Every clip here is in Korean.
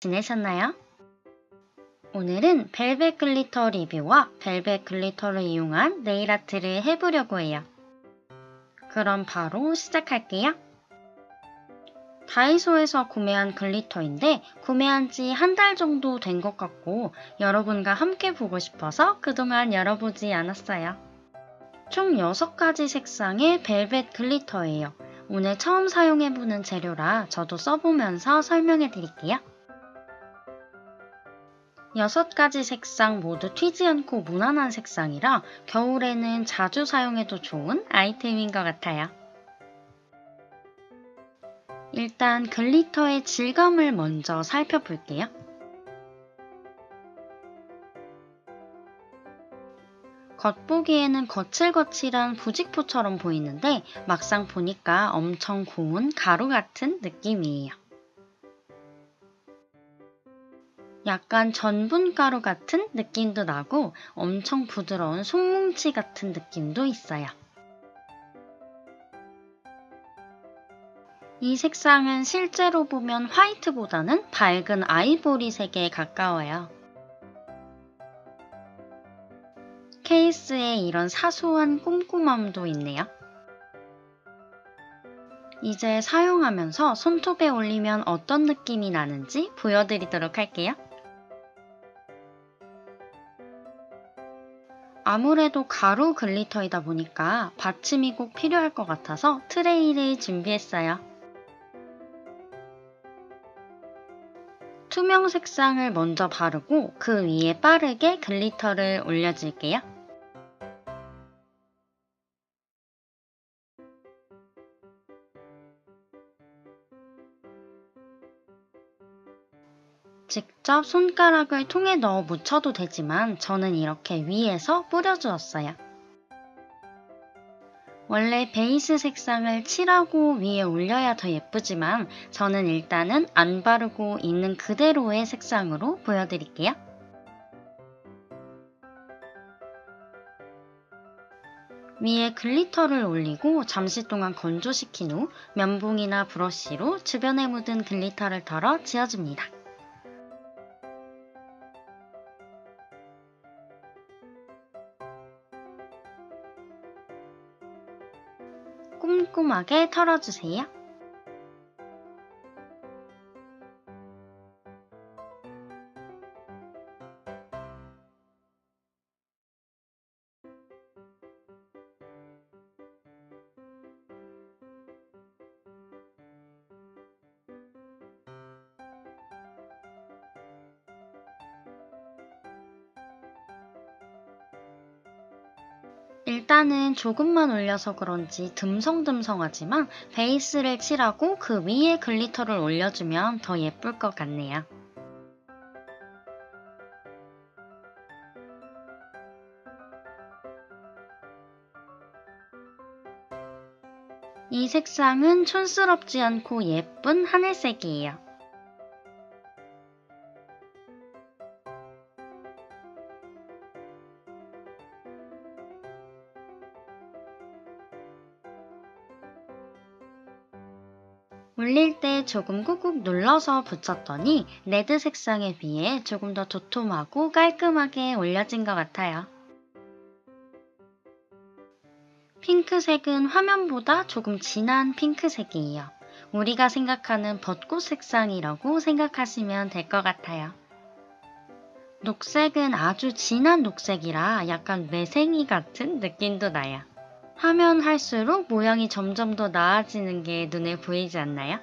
지내셨나요? 오늘은 벨벳 글리터 리뷰와 벨벳 글리터를 이용한 네일 아트를 해보려고 해요. 그럼 바로 시작할게요. 다이소에서 구매한 글리터인데 구매한 지 한 달 정도 된 것 같고 여러분과 함께 보고 싶어서 그동안 열어보지 않았어요. 총 6가지 색상의 벨벳 글리터예요. 오늘 처음 사용해보는 재료라 저도 써보면서 설명해 드릴게요. 6가지 색상 모두 튀지 않고 무난한 색상이라 겨울에는 자주 사용해도 좋은 아이템인 것 같아요. 일단 글리터의 질감을 먼저 살펴볼게요. 겉보기에는 거칠거칠한 부직포처럼 보이는데 막상 보니까 엄청 고운 가루 같은 느낌이에요. 약간 전분가루 같은 느낌도 나고 엄청 부드러운 속뭉치 같은 느낌도 있어요. 이 색상은 실제로 보면 화이트보다는 밝은 아이보리색에 가까워요. 케이스에 이런 사소한 꼼꼼함도 있네요. 이제 사용하면서 손톱에 올리면 어떤 느낌이 나는지 보여드리도록 할게요. 아무래도 가루 글리터이다 보니까 받침이 꼭 필요할 것 같아서 트레이를 준비했어요. 투명 색상을 먼저 바르고 그 위에 빠르게 글리터를 올려줄게요. 직접 손가락을 통에 넣어 묻혀도 되지만 저는 이렇게 위에서 뿌려주었어요. 원래 베이스 색상을 칠하고 위에 올려야 더 예쁘지만 저는 일단은 안 바르고 있는 그대로의 색상으로 보여드릴게요. 위에 글리터를 올리고 잠시 동안 건조시킨 후 면봉이나 브러쉬로 주변에 묻은 글리터를 덜어 지워줍니다. 꼼꼼하게 털어주세요. 일단은 조금만 올려서 그런지 듬성듬성하지만 베이스를 칠하고 그 위에 글리터를 올려주면 더 예쁠 것 같네요. 이 색상은 촌스럽지 않고 예쁜 하늘색이에요. 올릴 때 조금 꾹꾹 눌러서 붙였더니 레드 색상에 비해 조금 더 도톰하고 깔끔하게 올려진 것 같아요. 핑크색은 화면보다 조금 진한 핑크색이에요. 우리가 생각하는 벚꽃 색상이라고 생각하시면 될 것 같아요. 녹색은 아주 진한 녹색이라 약간 매생이 같은 느낌도 나요. 하면 할수록 모양이 점점 더 나아지는 게 눈에 보이지 않나요?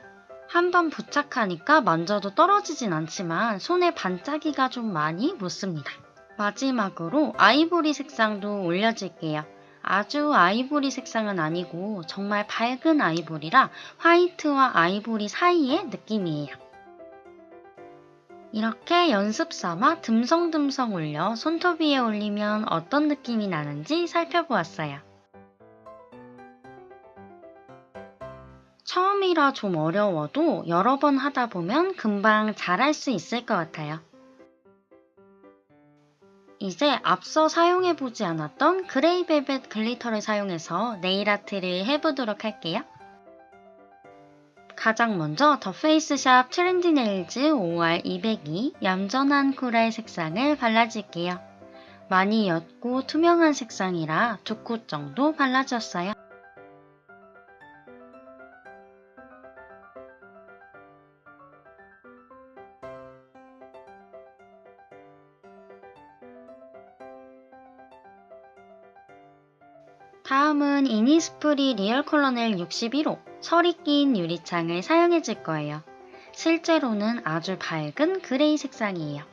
한번 부착하니까 만져도 떨어지진 않지만 손에 반짝이가 좀 많이 묻습니다. 마지막으로 아이보리 색상도 올려줄게요. 아주 아이보리 색상은 아니고 정말 밝은 아이보리라 화이트와 아이보리 사이의 느낌이에요. 이렇게 연습 삼아 듬성듬성 올려 손톱 위에 올리면 어떤 느낌이 나는지 살펴보았어요. 처음이라 좀 어려워도 여러 번 하다 보면 금방 잘할 수 있을 것 같아요. 이제 앞서 사용해보지 않았던 그레이벨벳 글리터를 사용해서 네일 아트를 해보도록 할게요. 가장 먼저 더 페이스샵 트렌디 네일즈 OR202 얌전한 코랄 색상을 발라줄게요. 많이 옅고 투명한 색상이라 두코 정도 발라줬어요. 다음은 이니스프리 리얼 컬러넬 61호 설이 낀 유리창을 사용해 줄 거예요. 실제로는 아주 밝은 그레이 색상이에요.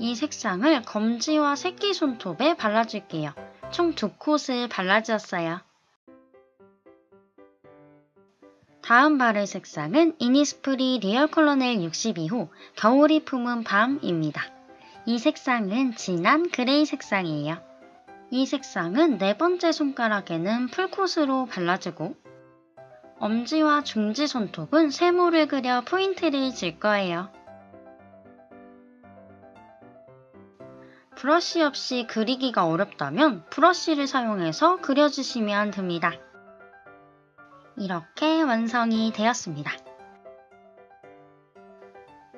이 색상을 검지와 새끼 손톱에 발라줄게요. 총 두 콧을 발라주었어요. 다음 바를 색상은 이니스프리 리얼 컬러넬 62호 겨울이 품은 밤입니다. 이 색상은 진한 그레이 색상이에요. 이 색상은 네 번째 손가락에는 풀콧으로 발라주고 엄지와 중지 손톱은 세모를 그려 포인트를 줄 거예요. 브러쉬 없이 그리기가 어렵다면 브러쉬를 사용해서 그려주시면 됩니다. 이렇게 완성이 되었습니다.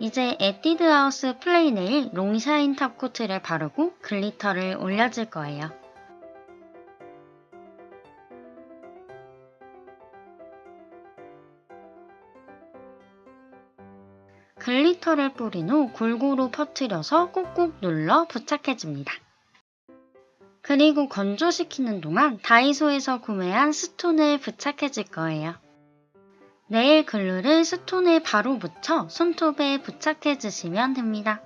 이제 에뛰드 하우스 플레이네일 롱샤인 탑코트를 바르고 글리터를 올려줄 거예요. 글리터를 뿌린 후 골고루 퍼뜨려서 꾹꾹 눌러 부착해줍니다. 그리고 건조시키는 동안 다이소에서 구매한 스톤을 부착해줄 거예요. 네일 글루를 스톤에 바로 묻혀 손톱에 부착해 주시면 됩니다.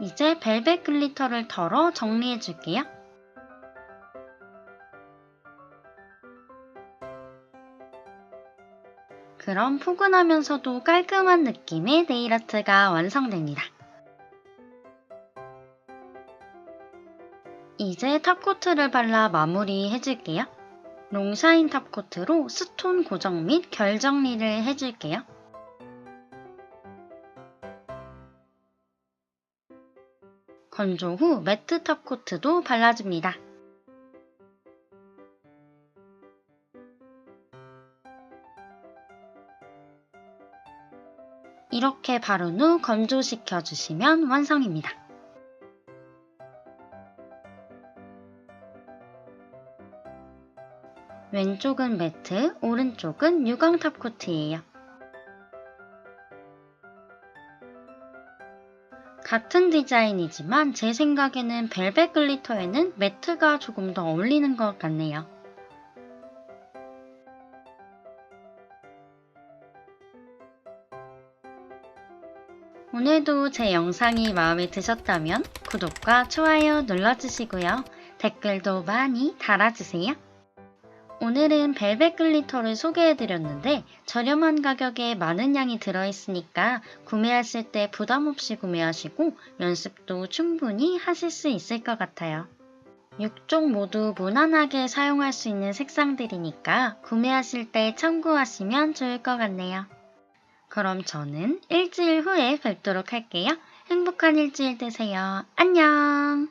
이제 벨벳 글리터를 덜어 정리해 줄게요. 그럼 포근하면서도 깔끔한 느낌의 네일 아트가 완성됩니다. 이제 탑코트를 발라 마무리 해줄게요. 롱샤인 탑코트로 스톤 고정 및 결 정리를 해줄게요. 건조 후 매트 탑코트도 발라줍니다. 이렇게 바른 후 건조시켜 주시면 완성입니다. 왼쪽은 매트, 오른쪽은 유광 탑코트예요. 같은 디자인이지만 제 생각에는 벨벳 글리터에는 매트가 조금 더 어울리는 것 같네요. 오늘도 제 영상이 마음에 드셨다면 구독과 좋아요 눌러주시고요. 댓글도 많이 달아주세요. 오늘은 벨벳 글리터를 소개해드렸는데 저렴한 가격에 많은 양이 들어있으니까 구매하실 때 부담없이 구매하시고 연습도 충분히 하실 수 있을 것 같아요. 6종 모두 무난하게 사용할 수 있는 색상들이니까 구매하실 때 참고하시면 좋을 것 같네요. 그럼 저는 일주일 후에 뵙도록 할게요. 행복한 일주일 되세요. 안녕!